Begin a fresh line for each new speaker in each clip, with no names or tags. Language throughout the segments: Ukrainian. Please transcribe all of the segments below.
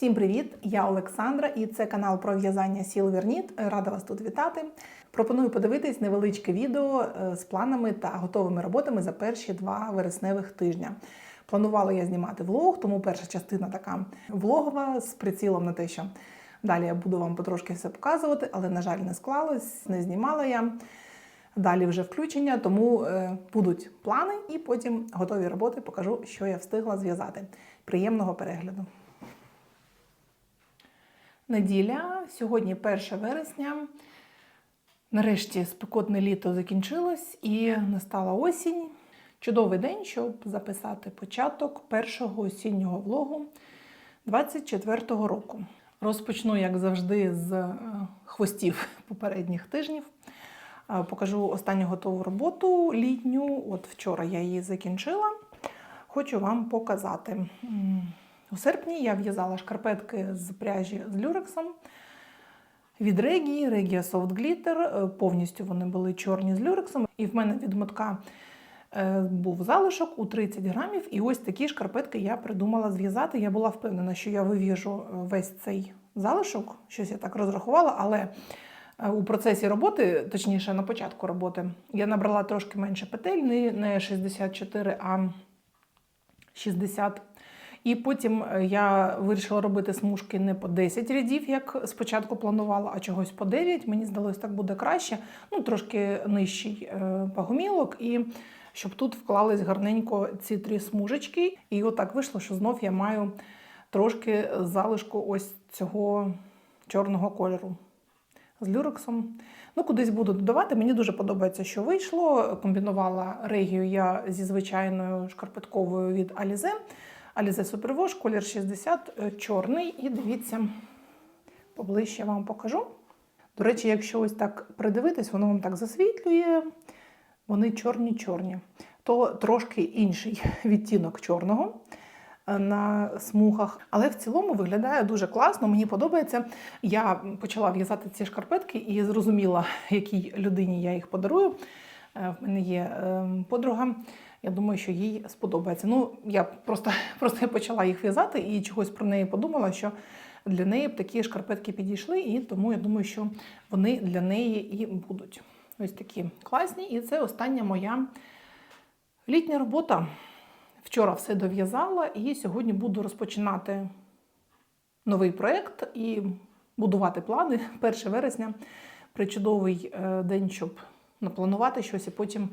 Всім привіт! Я Олександра, і це канал про в'язання сіл Верніт. Рада вас тут вітати. Пропоную подивитись невеличке відео е, з планами та готовими роботами за перші два вересневих тижня. Планувала я знімати влог, тому перша частина така влогова з прицілом на те, що далі я буду вам потрошки все показувати, але, на жаль, не склалось, не знімала я. Далі вже включення, тому е, будуть плани, і потім готові роботи покажу, що я встигла зв'язати. Приємного перегляду. Неділя, сьогодні 1 вересня. Нарешті спекотне літо закінчилось і настала осінь. Чудовий день, щоб записати початок першого осіннього влогу 24-го року. Розпочну, як завжди, з е, хвостів попередніх тижнів. Е, Покажу останню готову роботу літню. От вчора я її закінчила. Хочу вам показати. У серпні я в'язала шкарпетки з пряжі з люрексом від Регії, Регія Soft Glitter. Е, Повністю вони були чорні з люрексом. І в мене від мотка е, був залишок у 30 грамів. І ось такі шкарпетки я придумала зв'язати. Я була впевнена, що я вив'яжу е, весь цей залишок. Щось я так розрахувала, але у процесі роботи, точніше на початку роботи, я набрала трошки менше петель, не 64, а 60. І потім е, я вирішила робити смужки не по 10 рядів, як спочатку планувала, а чогось по 9. Мені здалось, так буде краще. Ну, трошки нижчий е, пагомілок, і щоб тут вклались гарненько ці три смужечки. І отак вийшло, що знов я маю трошки залишку ось цього чорного кольору з люрексом. Ну, кудись буду додавати. Мені дуже подобається, що вийшло. Комбінувала регію я зі звичайною шкарпетковою від Alize. Alize Superwash, колір 60, е, чорний. І дивіться, поближче вам покажу. До речі, якщо ось так придивитись, воно вам так засвітлює. Вони чорні-чорні. То трошки інший відтінок чорного е, на смугах. Але в цілому виглядає дуже класно. Мені подобається. Я почала в'язати ці шкарпетки і зрозуміла, якій людині я їх подарую. Е, В мене є е, подруга. Я думаю, що їй сподобається. Ну, я просто, просто почала їх в'язати і чогось про неї подумала, що для неї б такі шкарпетки підійшли, і тому я думаю, що вони для неї і будуть. Ось такі класні. І це остання моя літня робота. Вчора все дов'язала, і сьогодні буду розпочинати новий проєкт і будувати плани 1 вересня. Причудовий е, день, щоб напланувати щось і потім,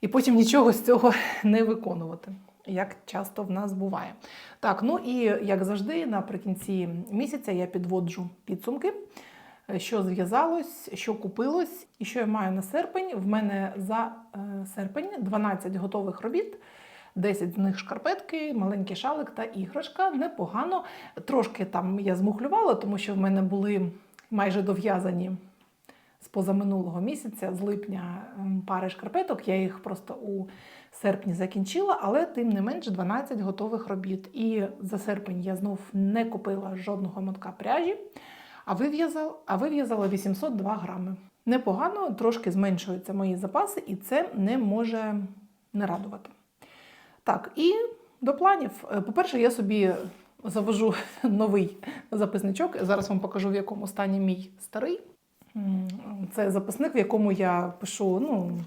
і потім нічого з цього не виконувати, як часто в нас буває. Так, ну і як завжди, наприкінці місяця я підводжу підсумки, е, що зв'язалось, що купилось і що я маю на серпень. В мене за е, серпень 12 готових робіт. 10 з них шкарпетки, маленький шалик та іграшка. Непогано. Трошки там я змухлювала, тому що в мене були майже дов'язані з позаминулого місяця, з липня пари шкарпеток. Я їх просто у серпні закінчила, але тим не менш 12 готових робіт. І за серпень я знов не купила жодного мотка пряжі, а вив'язала, а вив'язала 802 грами. Непогано, трошки зменшуються мої запаси, і це не може не радувати. Так, і до планів. Е, По-перше, я собі завожу новий записничок. Зараз вам покажу, в якому стані мій старий. Це записник, в якому я пишу ну,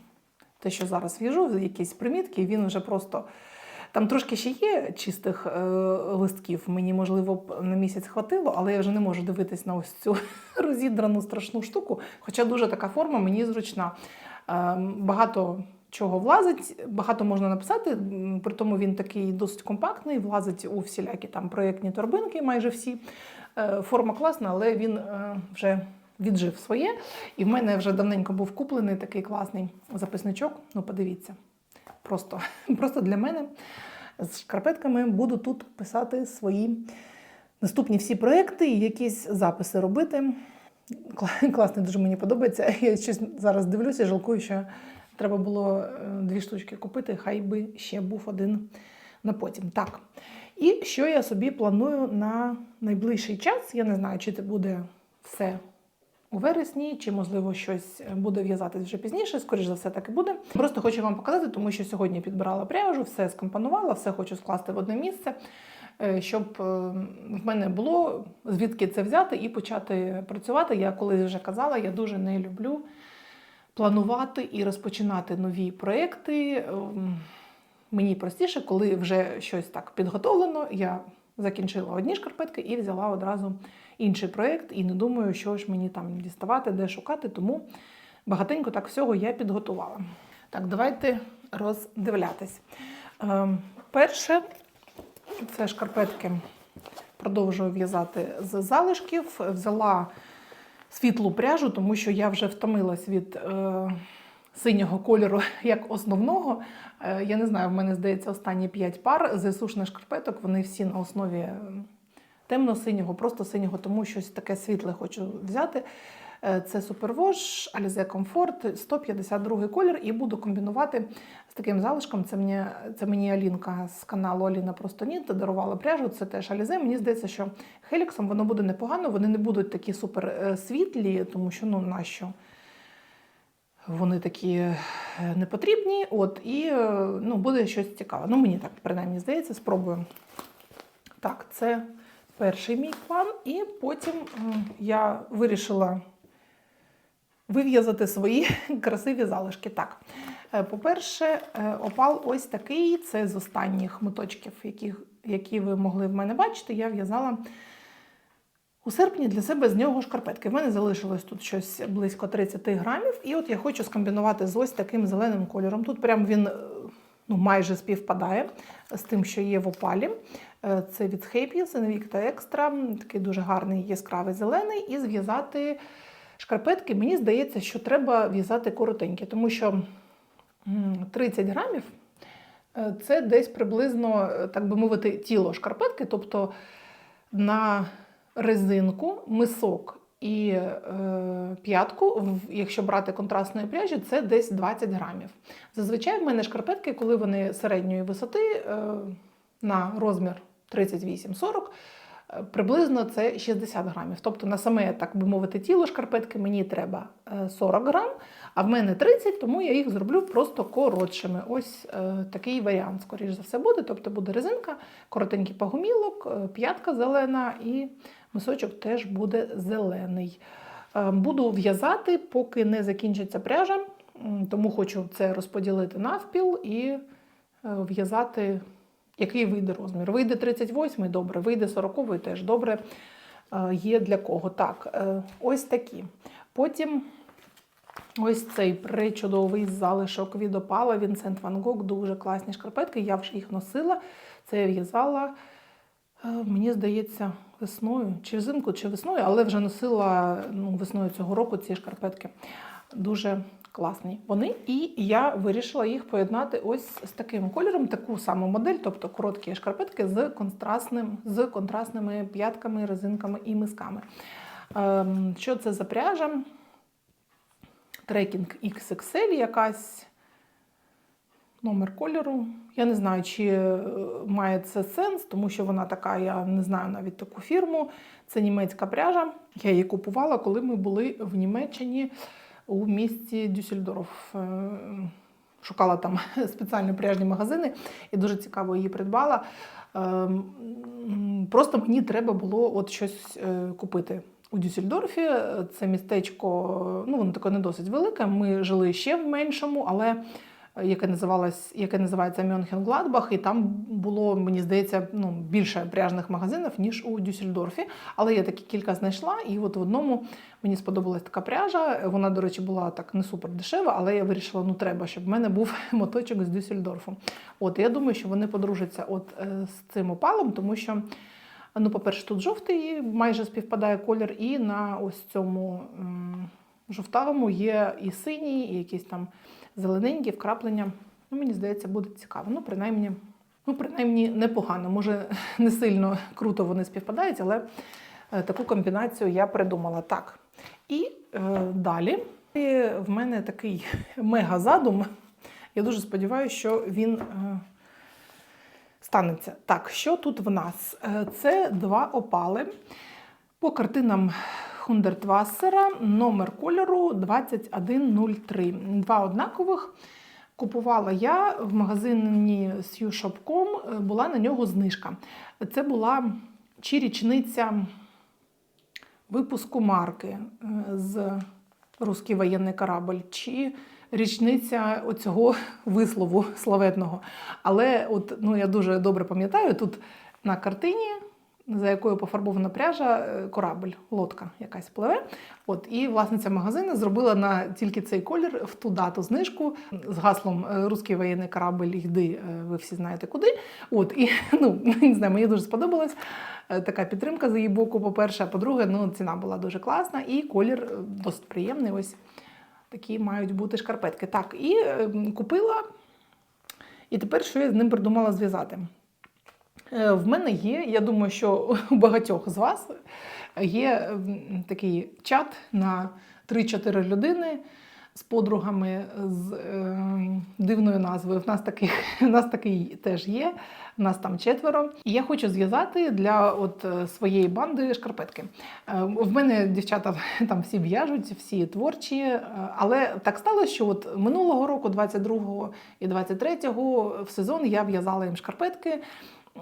те, що зараз в'яжу, якісь примітки. Він вже просто. Там трошки ще є чистих е, листків. Мені, можливо, на місяць хватило, але я вже не можу дивитись на ось цю розідрану страшну штуку. Хоча дуже така форма мені зручна. Е, багато чого влазить, багато можна написати, при тому він такий досить компактний, влазить у всілякі там проєктні торбинки, майже всі. Е, Форма класна, але він е, вже віджив своє. І в мене вже давненько був куплений такий класний записничок. Ну, подивіться. Просто, просто для мене з шкарпетками буду тут писати свої наступні всі проекти і якісь записи робити. Кла- Класний, дуже мені подобається. Я щось зараз дивлюся, жалкую, що треба було е, дві штучки купити, хай би ще був один на потім. Так. І що я собі планую на найближчий час? Я не знаю, чи це буде все у вересні, чи можливо щось буде в'язатись вже пізніше. Скоріше за все, так і буде. Просто хочу вам показати, тому що сьогодні підбирала пряжу, все скомпонувала, все хочу скласти в одне місце. е, щоб е, в мене було звідки це взяти і почати працювати. Я колись вже казала, я дуже не люблю планувати і розпочинати нові проекти. Ем, Мені простіше, коли вже щось так підготовлено. Я закінчила одні шкарпетки і взяла одразу інший проєкт, і не думаю, що ж мені там діставати, де шукати, тому багатенько так всього я підготувала. Так, давайте роздивлятись. Ем, перше, це шкарпетки продовжую в'язати з залишків. Взяла світлу пряжу, тому що я вже втомилась від е, синього кольору як основного. Е, я не знаю, в мене здається останні 5 пар зсушних шкарпеток. Вони всі на основі темно-синього, просто синього, тому щось таке світле хочу взяти. Е, Це Superwash Alize Comfort, 152 колір, і буду комбінувати з таким залишком. Це мені, це мені Алінка з каналу Аліна Просто Ніт дарувала пряжу. Це теж Alize. Мені здається, що Хеліксом воно буде непогано. Вони не будуть такі супер е, світлі, тому що ну нащо? Вони такі е, непотрібні. От, і е, ну, буде щось цікаве. Ну, мені так принаймні здається, спробую. Так, це перший мій план, і потім я вирішила вив'язати свої красиві залишки. Так, е, по-перше, опал ось такий. Це з останніх моточків, які, які ви могли в мене бачити. Я в'язала у серпні для себе з нього шкарпетки. В мене залишилось тут щось близько 30 грамів, і от я хочу скомбінувати з ось таким зеленим кольором. Тут прям він е, ну, майже співпадає з тим, що є в опалі. Е, Це від Happy, Invicta Extra, такий дуже гарний яскравий зелений, і зв'язати шкарпетки. Мені здається, що треба в'язати коротенькі, тому що 30 грамів е, це десь приблизно, так би мовити, тіло шкарпетки, тобто на резинку, мисок і е, п'ятку, якщо брати контрастної пряжі, це десь 20 грамів. Зазвичай в мене шкарпетки, коли вони середньої висоти е, на розмір 38-40, е, приблизно це 60 грамів. Тобто на саме, так би мовити, тіло шкарпетки мені треба е, 40 грам, а в мене 30, тому я їх зроблю просто коротшими. Ось е, такий варіант, скоріш за все, буде. Тобто буде резинка, коротенький пагумілок, е, п'ятка зелена і мисочок теж буде зелений. Е, Буду в'язати, поки не закінчиться пряжа, тому хочу це розподілити навпіл і е, в'язати, який вийде розмір. Вийде 38-й, добре, вийде 40-й теж добре. Е, Є для кого. Так, ось такі. Потім ось цей причудовий залишок від опала Вінсент Ван Гог, дуже класні шкарпетки. Я вже їх носила. Це я в'язала, е, мені здається, весною, чи взимку, чи весною, але вже носила ну, весною цього року ці шкарпетки. Дуже класні вони. І я вирішила їх поєднати ось з таким кольором, таку саму модель, тобто короткі шкарпетки з контрастним, з контрастними п'ятками, резинками і мисками. Ем, Що це за пряжа? Трекінг XXL якась. Номер кольору. Я не знаю, чи е, має це сенс, тому що вона така, я не знаю навіть таку фірму. Це німецька пряжа. Я її купувала, коли ми були в Німеччині у місті Дюссельдорф. Е, Шукала там спеціальні пряжні магазини і дуже цікаво її придбала. Ем, Просто мені треба було от щось е, купити. У Дюссельдорфі це містечко, ну воно таке не досить велике. Ми жили ще в меншому, але е, яке називалось, яке називається Мюнхен-Гладбах, і там було, мені здається, ну, більше пряжних магазинів, ніж у Дюссельдорфі. Але я таки кілька знайшла, і от в одному мені сподобалась така пряжа. Вона, до речі, була так не супер дешева, але я вирішила, ну треба, щоб в мене був моточок з Дюссельдорфу. От я думаю, що вони подружаться от е, з цим опалом, тому що. Ну, по-перше, тут жовтий майже співпадає колір, і на ось цьому жовтавому є і синій, і якісь там зелененькі вкраплення. Ну, мені здається, буде цікаво. Ну, принаймні, ну, принаймні непогано. Може, не сильно круто вони співпадають, але е, таку комбінацію я придумала. Так. І е, далі в мене такий мега-задум. Я дуже сподіваюся, що він. Е, станеться. Так, що тут в нас? Е, Це два опали по картинам Хундертвассера, номер кольору 2103. Два однакових. Купувала я в магазині Sью.com, е, була на нього знижка. Це була чи річниця випуску марки е, з Руський воєнний корабль, чи річниця оцього вислову славетного. Але от, ну, я дуже добре пам'ятаю, тут на картині, за якою пофарбована пряжа, е, корабль, лодка якась пливе. От, і власниця магазину зробила на тільки цей колір в ту дату знижку з гаслом е, Руський воєнний корабль, йди, е, ви всі знаєте куди. От, і ну, не знаю, мені дуже сподобалось. Е, Така підтримка з її боку, по-перше, а по-друге, ну, ціна була дуже класна, і колір досить приємний. Ось такі мають бути шкарпетки. Так, і е, купила, і тепер що я з ним придумала зв'язати. Е, В мене є, я думаю, що у багатьох з вас є м, такий чат на 3-4 людини з подругами з е, дивною назвою. В нас, таких, в нас такий теж є, нас там четверо. І я хочу зв'язати для от, е, своєї банди шкарпетки. Е, В мене дівчата там всі в'яжуть, всі творчі, е, але так сталося, що от минулого року, 22-го і 23-го, в сезон я в'язала їм шкарпетки.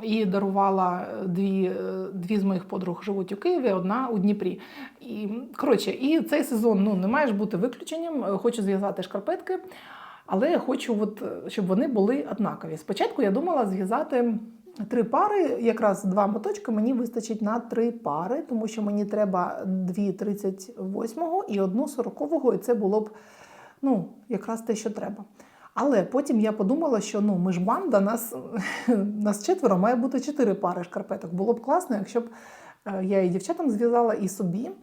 І дарувала дві, е, дві з моїх подруг живуть у Києві, одна у Дніпрі. І коротше, і цей сезон ну не має бути виключенням. Е, Хочу зв'язати шкарпетки, але я хочу, от, е, щоб вони були однакові. Спочатку я думала зв'язати три пари, якраз два моточки мені вистачить на три пари, тому що мені треба дві 38-го і одну 40-го, і це було б ну, якраз те, що треба. Але потім я подумала, що ну ми ж банда, нас, нас четверо, має бути чотири пари шкарпеток. Було б класно, якщо б е, я і дівчатам зв'язала і собі, е,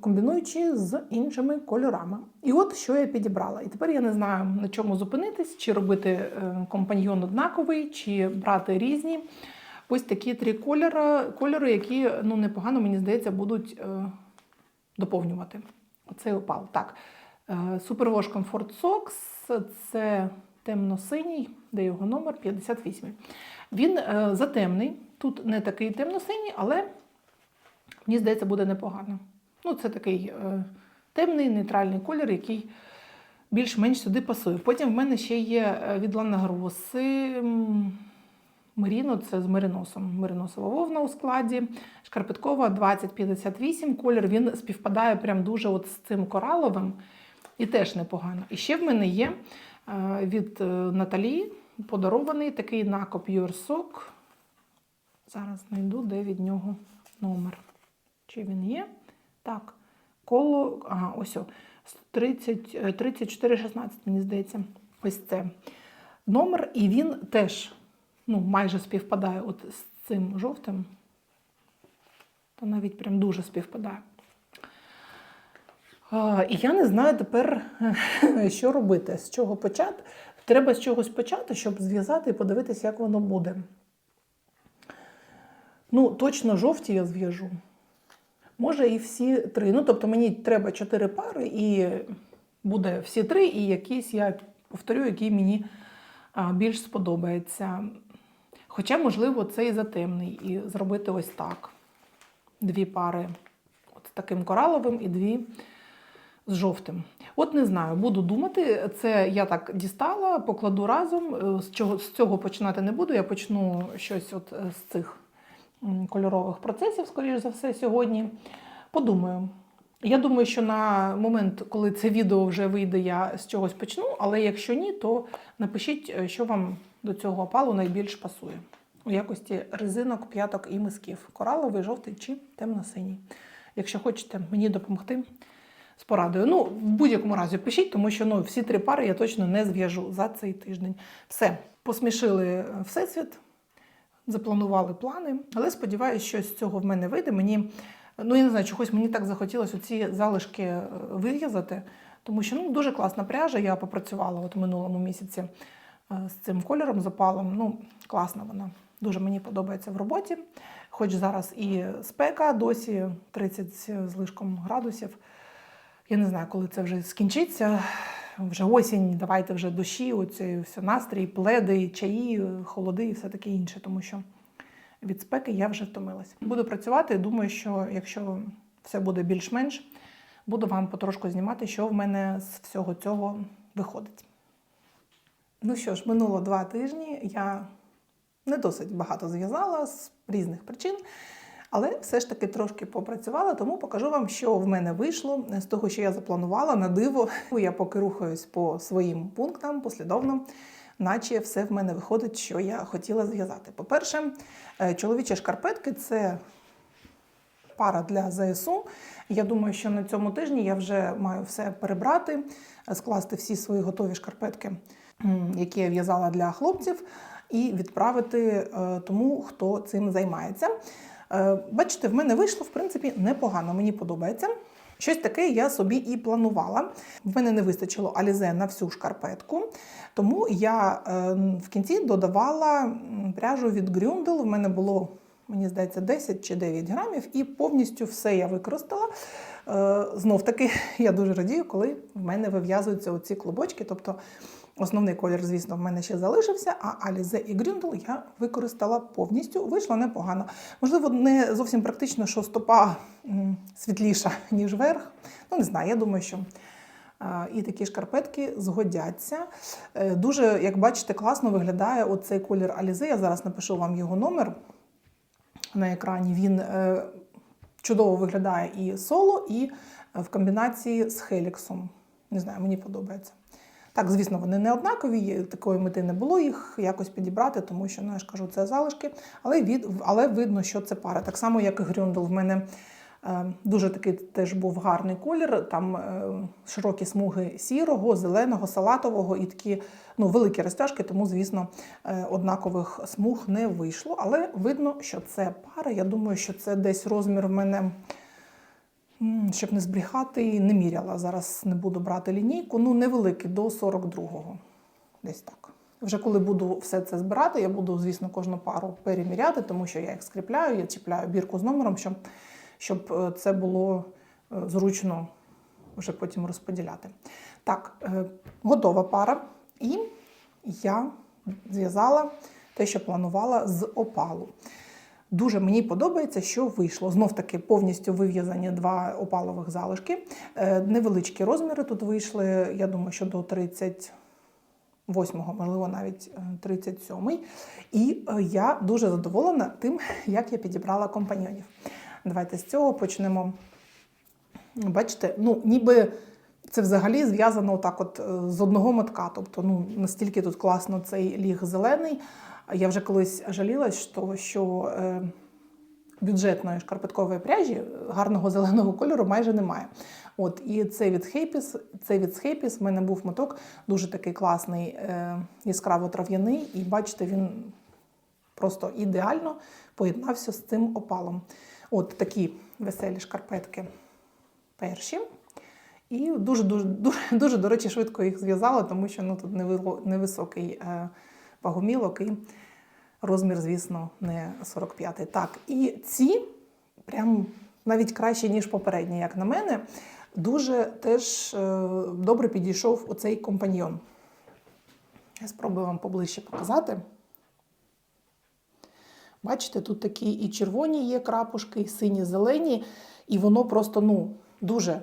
комбінуючи з іншими кольорами. І от що я підібрала. І тепер я не знаю на чому зупинитись, чи робити е, компаньйон однаковий, чи брати різні. Ось такі три кольори, кольори які ну, непогано, мені здається, будуть доповнювати оцей опал. Так. Superwash Comfort Socks це темно-синій, де його номер 58. Він е, затемний. Тут не такий темно-синій, але мені здається, буде непогано. Ну, це такий е, темний нейтральний колір, який більш-менш сюди пасує. Потім в мене ще є е, від Лана Гроси Меріно, це з мериносом. Мериносова вовна у складі. Шкарпеткова 2058 колір. Він співпадає прям дуже от з цим кораловим. І теж непогано. І ще в мене є е, від е, Наталі подарований такий накоп Юрсок. Зараз знайду, де від нього номер. Чи він є? Так. Коло. Ага, ось. о, 30, е, 3416, мені здається. Ось це номер. І він теж ну, майже співпадає от з цим жовтим. Та навіть прям дуже співпадає. І я не знаю тепер, що робити, з чого почати. Треба з чогось почати, щоб зв'язати і подивитися, як воно буде. Ну, точно жовті я зв'яжу. Може, і всі три. Ну, тобто мені треба чотири пари, і буде всі три, і якийсь я повторю, який мені більш сподобається. Хоча, можливо, цей затемний і зробити ось так. Дві пари от таким кораловим і дві з жовтим. От не знаю, буду думати. Це я так дістала, покладу разом. Е, З чого з цього починати не буду. Я почну щось от е, з цих кольорових процесів, скоріш за все, сьогодні. Подумаю. Я думаю, що на момент, коли це відео вже вийде, я з чогось почну, але якщо ні, то напишіть, е, що вам до цього опалу найбільш пасує. У якості резинок, п'яток і мисків. Кораловий, жовтий чи темно-синій. Якщо хочете мені допомогти з порадою. Ну, в будь-якому разі пишіть, тому що ну, всі три пари я точно не зв'яжу за цей тиждень. Все, посмішили е, всесвіт, запланували плани, але сподіваюся, що з цього в мене вийде. Мені, ну я не знаю, чогось мені так захотілося ці залишки е, вив'язати, тому що ну, дуже класна пряжа. Я попрацювала от минулому місяці е, з цим кольором, запалом. Ну, класна вона. Дуже мені подобається в роботі. Хоч зараз і спека, досі 30 з лишком градусів. Я не знаю, коли це вже скінчиться. Вже осінь, давайте вже дощі, оцей все настрій, пледи, чаї, холоди і все таке інше, тому що від спеки я вже втомилася. Буду працювати. Думаю, що якщо все буде більш-менш, буду вам потрошку знімати, що в мене з всього цього виходить. Ну що ж, минуло два тижні. Я не досить багато зв'язала з різних причин, але все ж таки трошки попрацювала, тому покажу вам, що в мене вийшло з того, що я запланувала на диво. Я поки рухаюсь по своїм пунктам послідовно. Наче все в мене виходить, що я хотіла зв'язати. По-перше, е, чоловічі шкарпетки це пара для ЗСУ. Я думаю, що на цьому тижні я вже маю все перебрати, скласти всі свої готові шкарпетки, які я в'язала для хлопців, і відправити е, тому, хто цим займається. Е, Бачите, в мене вийшло в принципі непогано. Мені подобається. Щось таке я собі і планувала. В мене не вистачило алізе на всю шкарпетку, тому я е, в кінці додавала пряжу від Gründel. В мене було, мені здається, 10 чи 9 грамів, і повністю все я використала. Е, Знов таки, я дуже радію, коли в мене вив'язуються оці клубочки. Тобто основний колір, звісно, в мене ще залишився, а Alize і Gründel я використала повністю. Вийшло непогано. Можливо, не зовсім практично, що стопа світліша, ніж верх. Ну, не знаю, я думаю, що. І такі шкарпетки згодяться. Е, Дуже, як бачите, класно виглядає оцей колір Alize. Я зараз напишу вам його номер на екрані. Він е, чудово виглядає і соло, і в комбінації з Хеліксом. Не знаю, мені подобається. Так, звісно, вони не однакові, такої мети не було їх якось підібрати, тому що, ну, я ж кажу, це залишки, але, від, але видно, що це пара. Так само, як і Грюндл, в мене е, дуже такий теж був гарний колір. Там е, широкі смуги сірого, зеленого, салатового і такі ну, великі розтяжки, тому, звісно, е, однакових смуг не вийшло. Але видно, що це пара. Я думаю, що це десь розмір в мене. Щоб не збрехати, не міряла. Зараз не буду брати лінійку. Ну, невеликий, до 42-го. Десь так. Вже коли буду все це збирати, я буду, звісно, кожну пару переміряти, тому що я їх скріпляю, я чіпляю бірку з номером, щоб, щоб е, це було е, зручно вже потім розподіляти. Так, е, готова пара. І я зв'язала те, що планувала з опалу. Дуже мені подобається, що вийшло. Знов таки повністю вив'язані два опалових залишки. Е, Невеличкі розміри тут вийшли. Я думаю, що до 38-го, можливо, навіть е, 37-й. І е, я дуже задоволена тим, як я підібрала компаньйонів. Давайте з цього почнемо. Бачите, ну ніби це взагалі зв'язано отак от е, з одного мотка. Тобто, ну настільки тут класно цей ліг зелений. Я вже колись жалілась, що, що е, бюджетної шкарпеткової пряжі гарного зеленого кольору майже немає. От, і це від Хейпіс, це від Хейпіс. В мене був моток дуже такий класний, е, яскраво трав'яний, і бачите, він просто ідеально поєднався з цим опалом. От такі веселі шкарпетки перші. І дуже, дуже, дуже, дуже, до речі, швидко їх зв'язала, тому що ну, тут невисокий е, вагомілок і розмір, звісно, не 45-й. Так, і ці прям навіть краще, ніж попередні, як на мене, дуже теж е, добре підійшов оцей компаньйон. Я спробую вам поближче показати. Бачите, тут такі і червоні є крапушки, і сині, зелені, і воно просто ну, дуже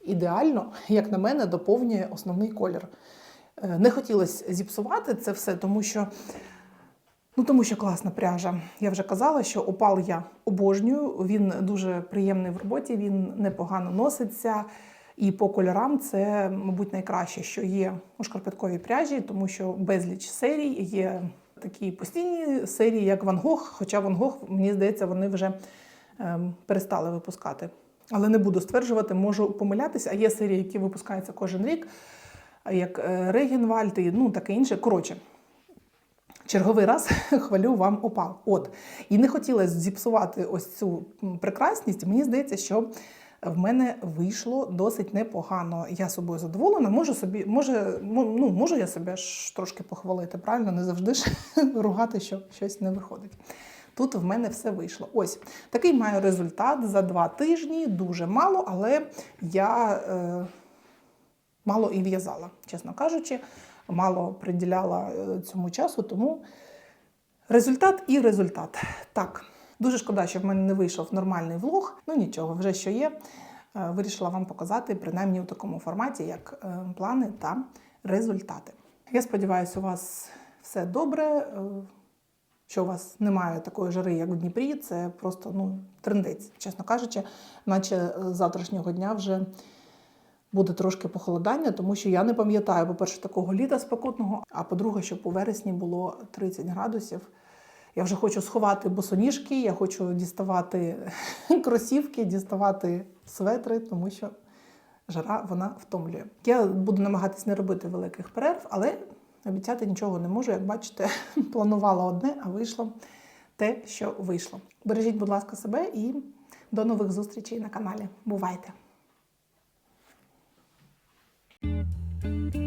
ідеально, як на мене, доповнює основний колір. Е, Не хотілося зіпсувати це все, тому що, ну, тому що класна пряжа. Я вже казала, що опал я обожнюю, він дуже приємний в роботі, він непогано носиться. І по кольорам це, мабуть, найкраще, що є у шкарпетковій пряжі, тому що безліч серій є такі постійні серії, як Ван Гог. Хоча Ван Гог, мені здається, вони вже ем, перестали випускати. Але не буду стверджувати, можу помилятися. А є серії, які випускаються кожен рік, як е, Регенвальд і ну, таке інше. Коротше, черговий раз хвалю вам опал. От. І не хотілося зіпсувати ось цю прекрасність. Мені здається, що в мене вийшло досить непогано. Я собою задоволена. Можу собі, може, ну, можу я себе ж трошки похвалити, правильно? Не завжди ж ругати, що щось не виходить. Тут в мене все вийшло. Ось такий маю результат за два тижні. Дуже мало, але я е, мало і в'язала, чесно кажучи, мало приділяла е, цьому часу, тому результат і результат. Так, дуже шкода, що в мене не вийшов нормальний влог. Ну нічого, вже що є. Е, Вирішила вам показати, принаймні у такому форматі, як е, плани та результати. Я сподіваюся, у вас все добре. Що у вас немає такої жари, як в Дніпрі, це просто ну, трендець, чесно кажучи, наче завтрашнього дня вже буде трошки похолодання, тому що я не пам'ятаю, по-перше, такого літа спекотного, а по-друге, щоб у вересні було 30 градусів. Я вже хочу сховати босоніжки, я хочу діставати кросівки, діставати светри, тому що жара вона втомлює. Я буду намагатись не робити великих перерв, але обіцяти нічого не можу. Як бачите, планувала одне, а вийшло те, що вийшло. Бережіть, будь ласка, себе і до нових зустрічей на каналі. Бувайте! Thank you.